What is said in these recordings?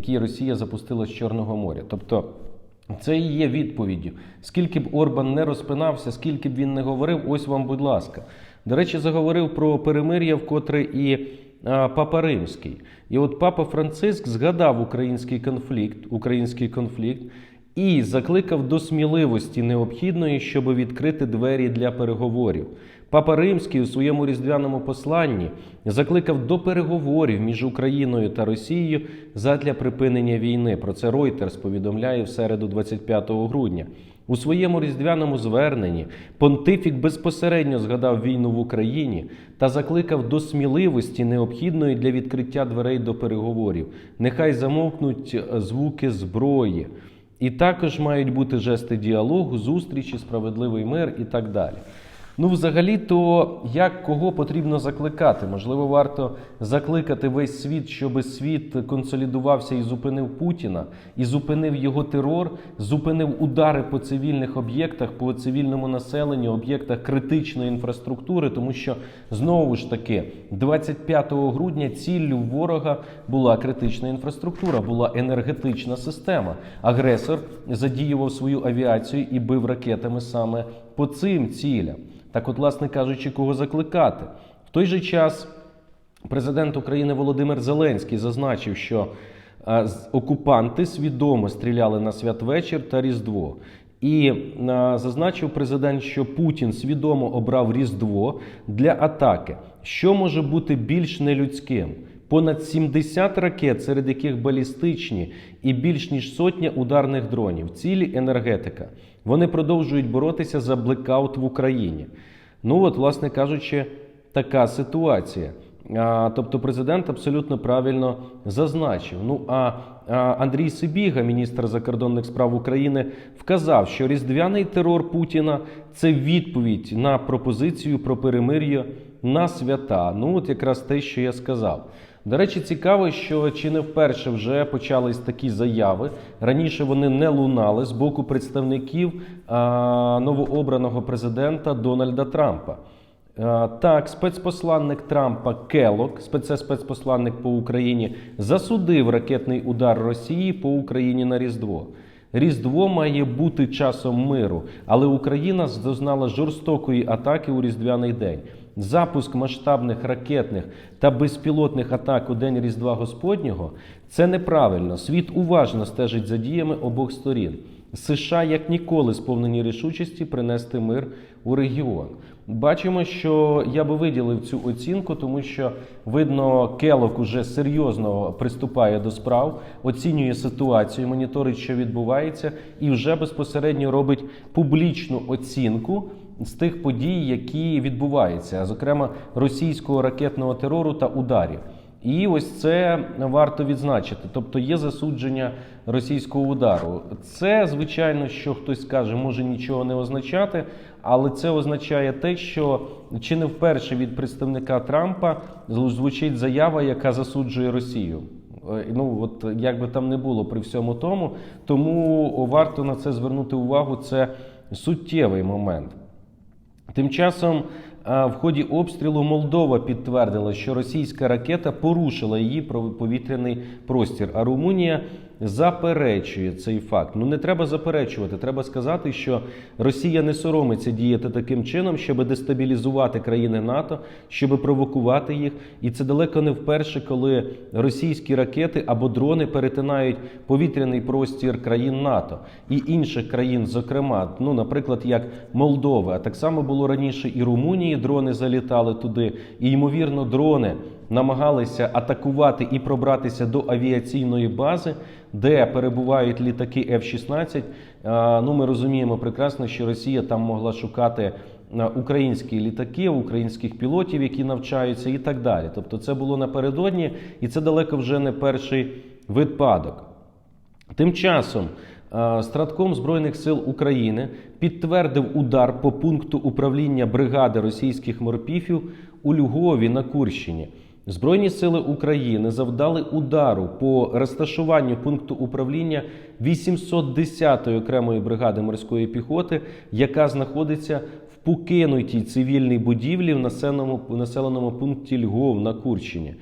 які Росія запустила з Чорного моря. Тобто. Це і є відповіддю. Скільки б Орбан не розпинався, скільки б він не говорив, ось вам, будь ласка. До речі, заговорив про перемир'я, вкотре і а, Папа Римський. І от Папа Франциск згадав український конфлікт, український конфлікт і закликав до сміливості необхідної, щоб відкрити двері для переговорів. Папа Римський у своєму різдвяному посланні закликав до переговорів між Україною та Росією задля припинення війни. Про це Reuters повідомляє в середу, 25 грудня. У своєму різдвяному зверненні понтифік безпосередньо згадав війну в Україні та закликав до сміливості, необхідної для відкриття дверей до переговорів. Нехай замовкнуть звуки зброї. І також мають бути жести діалогу, зустрічі, справедливий мир і так далі. Ну, взагалі, то як кого потрібно закликати? Можливо, варто закликати весь світ, щоб світ консолідувався і зупинив Путіна, і зупинив його терор, зупинив удари по цивільних об'єктах, по цивільному населенню, об'єктах критичної інфраструктури, тому що знову ж таки, 25 грудня ціллю ворога була критична інфраструктура, була енергетична система. Агресор задіював свою авіацію і бив ракетами саме по цим цілям. Так, от, власне кажучи, кого закликати в той же час. Президент України Володимир Зеленський зазначив, що окупанти свідомо стріляли на святвечір та Різдво. І зазначив президент, що Путін свідомо обрав Різдво для атаки. Що може бути більш нелюдським? Понад 70 ракет, серед яких балістичні, і більш ніж сотня ударних дронів. Цілі енергетика. Вони продовжують боротися за блекаут в Україні. Ну от, власне кажучи, така ситуація. А, тобто президент абсолютно правильно зазначив. Ну а, Андрій Сибіга, міністр закордонних справ України, вказав, що різдвяний терор Путіна це відповідь на пропозицію про перемир'я на свята. Ну от якраз те, що я сказав. До речі, цікаво, що чи не вперше вже почались такі заяви. Раніше вони не лунали з боку представників а, новообраного президента Дональда Трампа. А, Так, спецпосланник Трампа Келок, спецпосланник по Україні, засудив ракетний удар Росії по Україні на Різдво. Різдво має бути часом миру, але Україна зазнала жорстокої атаки у Різдвяний день. Запуск масштабних ракетних та безпілотних атак у день Різдва Господнього це неправильно. Світ уважно стежить за діями обох сторін. США як ніколи сповнені рішучості принести мир у регіон. Бачимо, що я би виділив цю оцінку, тому що видно, Келок уже серйозно приступає до справ, оцінює ситуацію, моніторить, що відбувається, і вже безпосередньо робить публічну оцінку з тих подій, які відбуваються, зокрема російського ракетного терору та ударів. І ось це варто відзначити. Тобто є засудження російського удару. Це, звичайно, що хтось скаже, може нічого не означати, але це означає те, що чи не вперше від представника Трампа звучить заява, яка засуджує Росію. Е, Ну от як би там не було при всьому тому, тому варто на це звернути увагу. Це суттєвий момент. Тим часом в ході обстрілу Молдова підтвердила, що російська ракета порушила її повітряний простір, а Румунія заперечує цей факт. Ну не треба заперечувати. Треба сказати, що Росія не соромиться діяти таким чином, щоб дестабілізувати країни НАТО, щоб провокувати їх. І це далеко не вперше, коли російські ракети або дрони перетинають повітряний простір країн НАТО і інших країн, зокрема, ну, наприклад, як Молдова. А так само було раніше і Румунії. Дрони залітали туди, і ймовірно, дрони намагалися атакувати і пробратися до авіаційної бази, де перебувають літаки F-16. Ну, ми розуміємо прекрасно, що Росія там могла шукати українські літаки, українських пілотів, які навчаються, і так далі. Тобто, це було напередодні, і це далеко вже не перший випадок. Тим часом е, Стратком Збройних сил України підтвердив удар по пункту управління бригади російських морпіфів у Львові на Курщині. Збройні сили України завдали удару по розташуванню пункту управління 810-ї окремої бригади морської піхоти, яка знаходиться в покинутій цивільній будівлі в населеному, населеному пункті Львов на Курщині.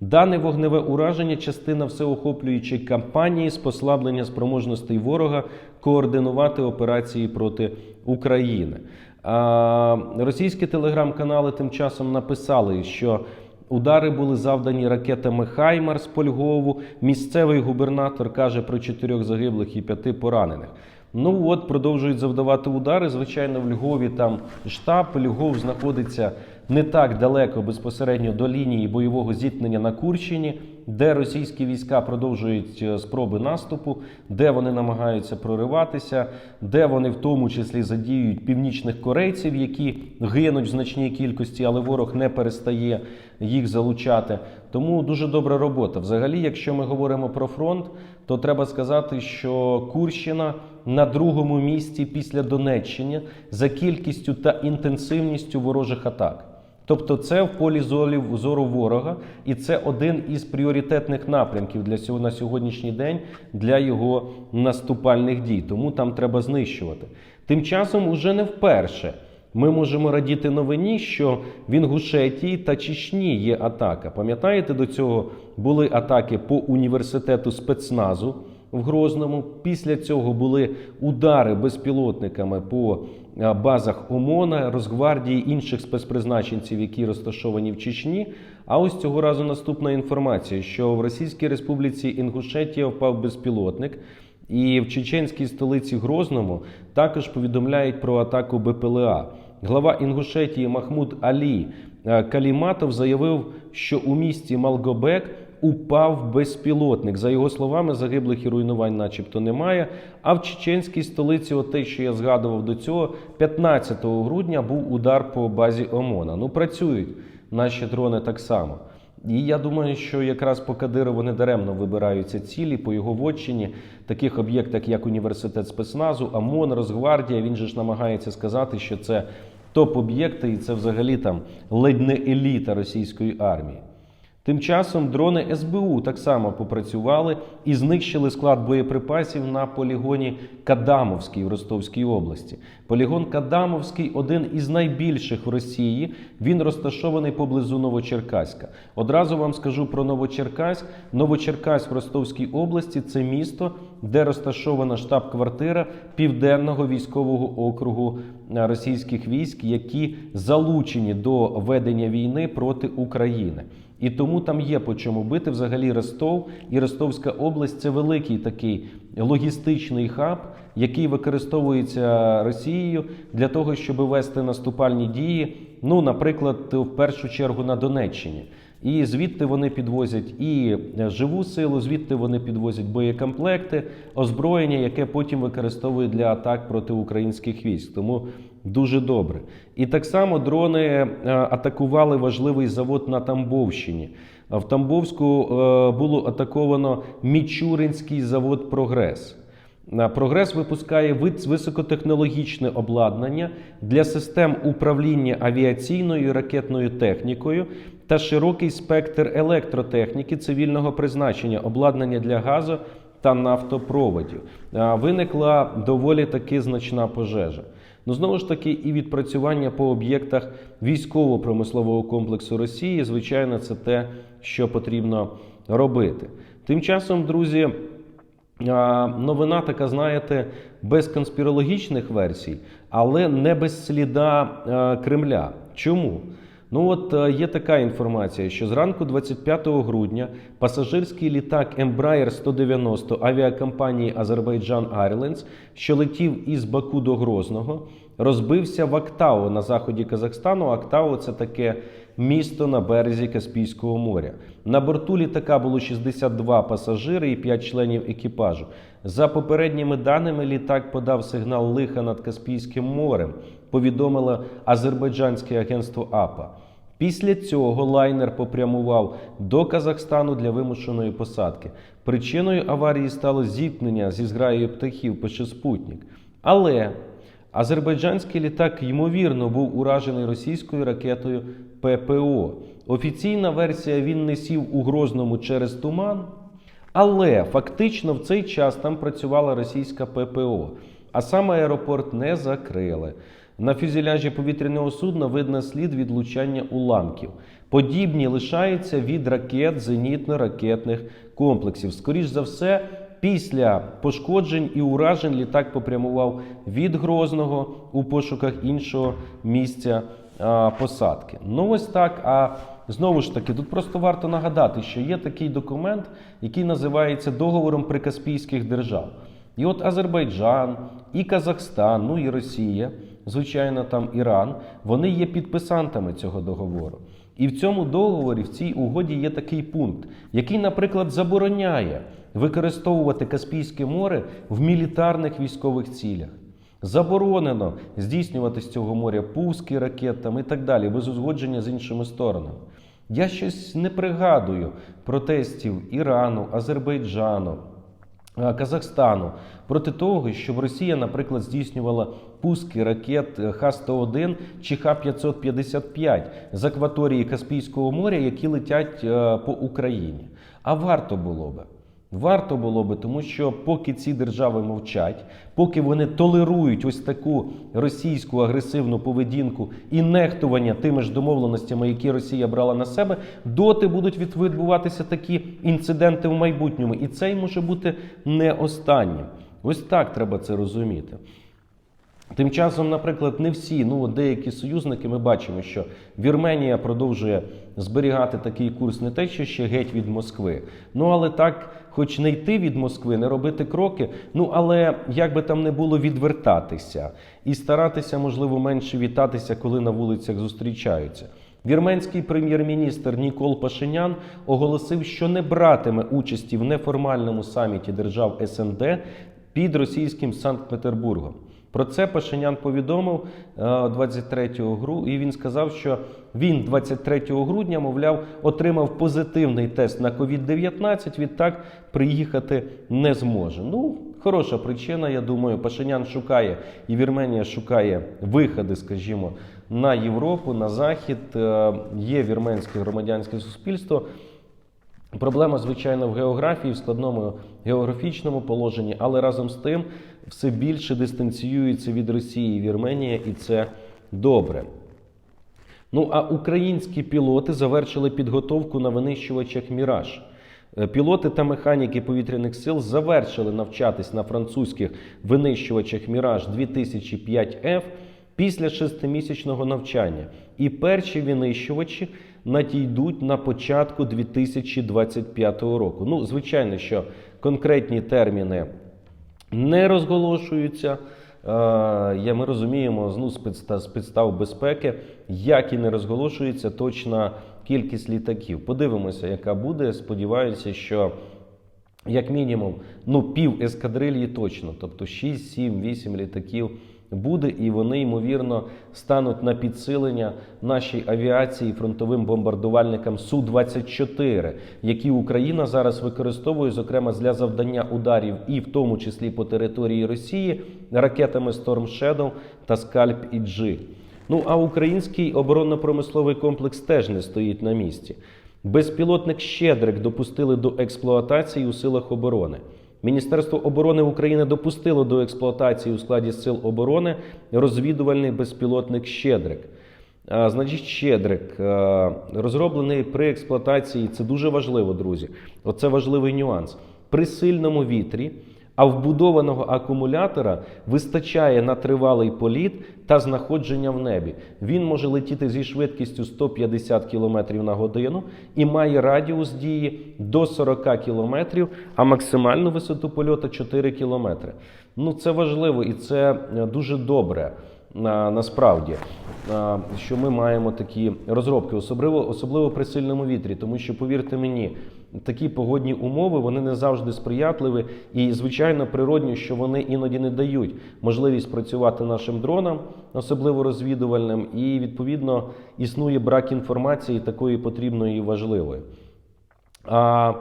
Дане вогневе ураження частина всеохоплюючої кампанії з послаблення спроможностей ворога координувати операції проти України. А, російські телеграм-канали тим часом написали, що удари були завдані ракетами Хаймарс по Львову. Місцевий губернатор каже про чотирьох загиблих і п'яти поранених. Ну от продовжують завдавати удари. Звичайно, в Львові там штаб. Львов знаходиться не так далеко безпосередньо до лінії бойового зіткнення на Курщині, де російські війська продовжують е, спроби наступу, де вони намагаються прориватися, де вони в тому числі задіюють північних корейців, які гинуть в значній кількості, але ворог не перестає їх залучати. Тому дуже добра робота. Взагалі, якщо ми говоримо про фронт, то треба сказати, що Курщина на другому місці після Донеччини за кількістю та інтенсивністю ворожих атак. Тобто це в полі зору ворога, і це один із пріоритетних напрямків для сього- на сьогоднішній день для його наступальних дій. Тому там треба знищувати. Тим часом, уже не вперше. Ми можемо радіти новині, що в Інгушетії та Чечні є атака. Пам'ятаєте, до цього були атаки по університету спецназу в Грозному. Після цього були удари безпілотниками по базах ОМОНа, Росгвардії інших спецпризначенців, які розташовані в Чечні. А ось цього разу наступна інформація, що в Російській Республіці Інгушетія впав безпілотник. І в чеченській столиці Грозному також повідомляють про атаку БПЛА. Глава Інгушетії Махмуд Алі е, Каліматов заявив, що у місті Малгобек упав безпілотник. За його словами, загиблих і руйнувань, начебто, немає. А в чеченській столиці, от те, що я згадував до цього, 15 грудня був удар по базі ОМОНа. Ну працюють наші дрони так само. І я думаю, що якраз по Кадирову не даремно вибираються цілі по його вотчині, таких об'єктах, як університет спецназу, ОМОН, Росгвардія. Він же ж намагається сказати, що це топ-об'єкти, і це взагалі там ледь не еліта російської армії. Тим часом дрони СБУ так само попрацювали і знищили склад боєприпасів на полігоні Кадамовський в Ростовській області. Полігон Кадамовський один із найбільших в Росії. Він розташований поблизу Новочеркаська. Одразу вам скажу про Новочеркаськ. Новочеркаськ в Ростовській області це місто, де розташована штаб-квартира південного військового округу російських військ, які залучені до ведення війни проти України. І тому там є по чому бити. Взагалі Ростов і Ростовська область це великий такий логістичний хаб, який використовується Росією для того, щоб вести наступальні дії. Ну, наприклад, в першу чергу на Донеччині. І звідти вони підвозять і живу силу, звідти вони підвозять боєкомплекти, озброєння, яке потім використовують для атак проти українських військ. Тому дуже добре. І так само дрони е, атакували важливий завод на Тамбовщині. В Тамбовську е, було атаковано Мічуринський завод Прогрес. Прогрес випускає високотехнологічне обладнання для систем управління авіаційною і ракетною технікою та широкий спектр електротехніки цивільного призначення, обладнання для газу та нафтопроводів. Виникла доволі таки значна пожежа. Ну знову ж таки, і відпрацювання по об'єктах військово-промислового комплексу Росії, звичайно, це те, що потрібно робити. Тим часом, друзі. Новина така, знаєте, без конспірологічних версій, але не без сліда Кремля. Чому? Ну от е, є така інформація, що зранку 25 грудня пасажирський літак Embraer 190 авіакомпанії Azerbaijan Airlines, що летів із Баку до Грозного, розбився в Актау на заході Казахстану. Актау це таке місто на березі Каспійського моря. На борту літака було 62 пасажири і 5 членів екіпажу. За попередніми даними, літак подав сигнал лиха над Каспійським морем. Повідомило азербайджанське агентство АПА. Після цього лайнер попрямував до Казахстану для вимушеної посадки. Причиною аварії стало зіткнення зі зграєю птахів пише Спутник. Але азербайджанський літак ймовірно був уражений російською ракетою ППО. Офіційна версія він не сів у Грозному через туман. Але фактично в цей час там працювала російська ППО, а сам аеропорт не закрили. На фюзеляжі повітряного судна видно слід від влучання уламків. Подібні лишаються від ракет зенітно-ракетних комплексів. Скоріш за все, після пошкоджень і уражень літак попрямував від Грозного у пошуках іншого місця а, посадки. Ну ось так. А знову ж таки, тут просто варто нагадати, що є такий документ, який називається договором прикаспійських держав. І от Азербайджан, і Казахстан, ну і Росія, звичайно, там Іран, вони є підписантами цього договору. І в цьому договорі, в цій угоді є такий пункт, який, наприклад, забороняє використовувати Каспійське море в мілітарних військових цілях. Заборонено здійснювати з цього моря пуски ракетами і так далі, без узгодження з іншими сторонами. Я щось не пригадую протестів Ірану, Азербайджану, Казахстану проти того, щоб Росія, наприклад, здійснювала пуски ракет е, Х-101 чи Х-555 з акваторії Каспійського моря, які летять по Україні. А варто було би. Варто було би, тому що поки ці держави мовчать, поки вони толерують ось таку російську агресивну поведінку і нехтування тими ж домовленостями, які Росія брала на себе, доти будуть від- відбуватися такі інциденти в майбутньому. І цей може бути не останнім. Ось так треба це розуміти. Тим часом, наприклад, не всі, ну деякі союзники, ми бачимо, що Вірменія продовжує зберігати такий курс не те, що ще геть від Москви. Ну але так, хоч не йти від Москви, не робити кроки, ну але як би там не було відвертатися і старатися, можливо, менше вітатися, коли на вулицях зустрічаються. Вірменський прем'єр-міністр Нікол Пашинян оголосив, що не братиме участі в неформальному саміті держав СНД під російським Санкт-Петербургом. Про це Пашинян повідомив е, 23 грудня, і він сказав, що він 23 грудня, мовляв, отримав позитивний тест на COVID-19, відтак приїхати не зможе. Ну, хороша причина, я думаю. Пашинян шукає і Вірменія шукає виходи, скажімо, на Європу, на Захід. Е, Є вірменське громадянське суспільство. Проблема, звичайно, в географії, в складному географічному положенні, але разом з тим все більше дистанціюється від Росії Вірменія, і це добре. Ну а українські пілоти завершили підготовку на винищувачах Міраж. Е, Пілоти та механіки повітряних сил завершили навчатись на французьких винищувачах Міраж 2005F після шестимісячного навчання. І перші винищувачі надійдуть на початку 2025 року. Ну, звичайно, що конкретні терміни не розголошуються. Е, Я, ми розуміємо ну, з підстав, безпеки, як і не розголошується точна кількість літаків. Подивимося, яка буде. Сподіваюся, що як мінімум ну, пів ескадрильї точно, тобто 6, 7, 8 літаків буде, і вони, ймовірно, стануть на підсилення нашій авіації фронтовим бомбардувальникам Су-24, які Україна зараз використовує, зокрема для завдання ударів, і в тому числі по території Росії, ракетами Storm Shadow та Scalp EG. Ну а український оборонно-промисловий комплекс теж не стоїть на місці. Безпілотник Щедрик допустили до експлуатації у силах оборони. Міністерство оборони України допустило до експлуатації у складі сил оборони розвідувальний безпілотник Щедрик. Значить, Щедрик розроблений при експлуатації. Це дуже важливо, друзі. Оце важливий нюанс. При сильному вітрі, а вбудованого акумулятора вистачає на тривалий політ та знаходження в небі. Він може летіти зі швидкістю 150 км на годину і має радіус дії до 40 км, а максимальну висоту польоту 4 км. Ну це важливо і це е, дуже добре. На, насправді, а, що ми маємо такі розробки, особливо, особливо при сильному вітрі, тому що, повірте мені, такі погодні умови вони не завжди сприятливі, і звичайно природні, що вони іноді не дають можливість працювати нашим дронам, особливо розвідувальним, і відповідно існує брак інформації такої потрібної і важливої. А,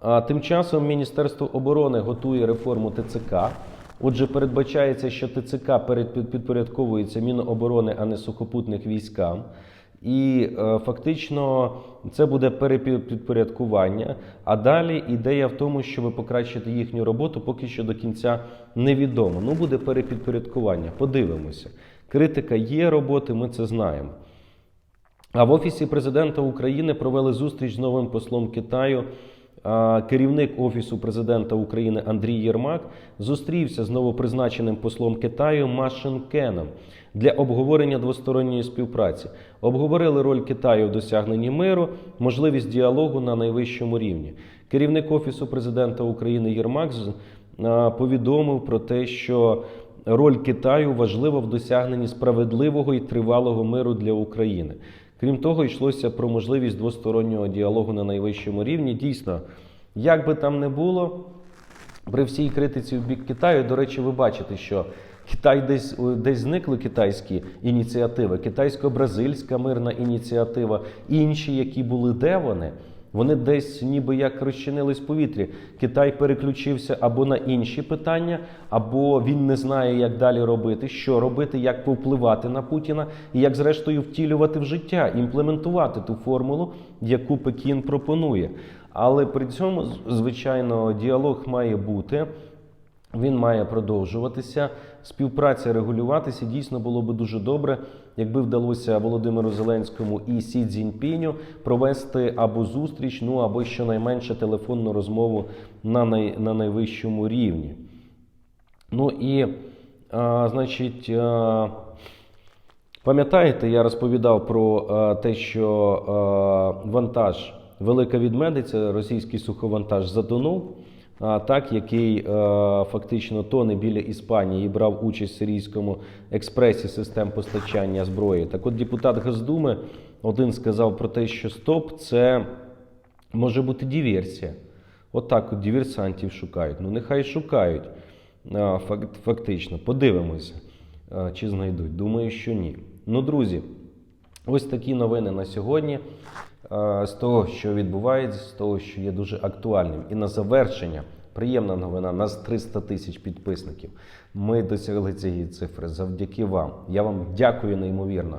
а тим часом Міністерство оборони готує реформу ТЦК. Отже, передбачається, що ТЦК підпорядковується Міноборони, а не сухопутних військам. І е, фактично це буде перепідпорядкування. А далі ідея в тому, щоб покращити їхню роботу, поки що до кінця невідомо. Ну, буде перепідпорядкування. Подивимося. Критика є роботи, ми це знаємо. А в Офісі президента України провели зустріч з новим послом Китаю. Керівник Офісу президента України Андрій Єрмак зустрівся з новопризначеним послом Китаю Ма Шенкеном для обговорення двосторонньої співпраці. Обговорили роль Китаю в досягненні миру, можливість діалогу на найвищому рівні. Керівник Офісу президента України Єрмак повідомив про те, що роль Китаю важлива в досягненні справедливого і тривалого миру для України. Крім того, йшлося про можливість двостороннього діалогу на найвищому рівні. Дійсно, як би там не було, при всій критиці в бік Китаю, до речі, ви бачите, що Китай десь, десь зникли китайські ініціативи, китайсько-бразильська мирна ініціатива, інші, які були, де вони? Вони десь ніби як розчинились в повітрі. Китай переключився або на інші питання, або він не знає, як далі робити, що робити, як повпливати на Путіна, і як зрештою втілювати в життя, імплементувати ту формулу, яку Пекін пропонує. Але при цьому, звичайно, діалог має бути. Він має продовжуватися, співпраця регулюватися. Дійсно було би дуже добре, якби вдалося Володимиру Зеленському і Сі Цзіньпіню провести або зустріч, ну або щонайменше телефонну розмову на, най, на найвищому рівні. Ну і, а, значить, а, пам'ятаєте, я розповідав про а, те, що а, вантаж Велика Відмедиця, російський суховантаж затонув. Так, який е, фактично тоне біля Іспанії і брав участь в сирійському експресі систем постачання зброї. Так от депутат Госдуми один сказав про те, що стоп, це може бути диверсія. Отак от, диверсантів шукають. Ну нехай шукають. Фактично, подивимося, чи знайдуть. Думаю, що ні. Ну, друзі, ось такі новини на сьогодні. Е, З того, що відбувається, з того, що є дуже актуальним. І на завершення приємна новина. Нас 300 тисяч підписників. Ми досягли цієї цифри завдяки вам. Я вам дякую неймовірно.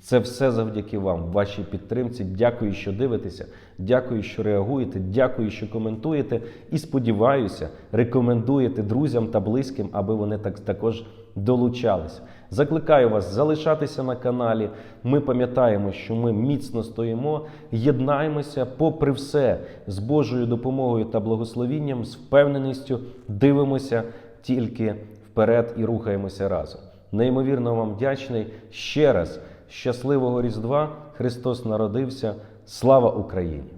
Це все завдяки вам, вашій підтримці. Дякую, що дивитеся. Дякую, що реагуєте. Дякую, що коментуєте. І сподіваюся, рекомендуєте друзям та близьким, аби вони так також долучалися. Закликаю вас залишатися на каналі. Ми пам'ятаємо, що ми міцно стоїмо, єднаємося, попри все, з Божою допомогою та благословінням, з впевненістю дивимося тільки вперед і рухаємося разом. Неймовірно вам вдячний. Ще раз щасливого Різдва! Христос народився! Слава Україні!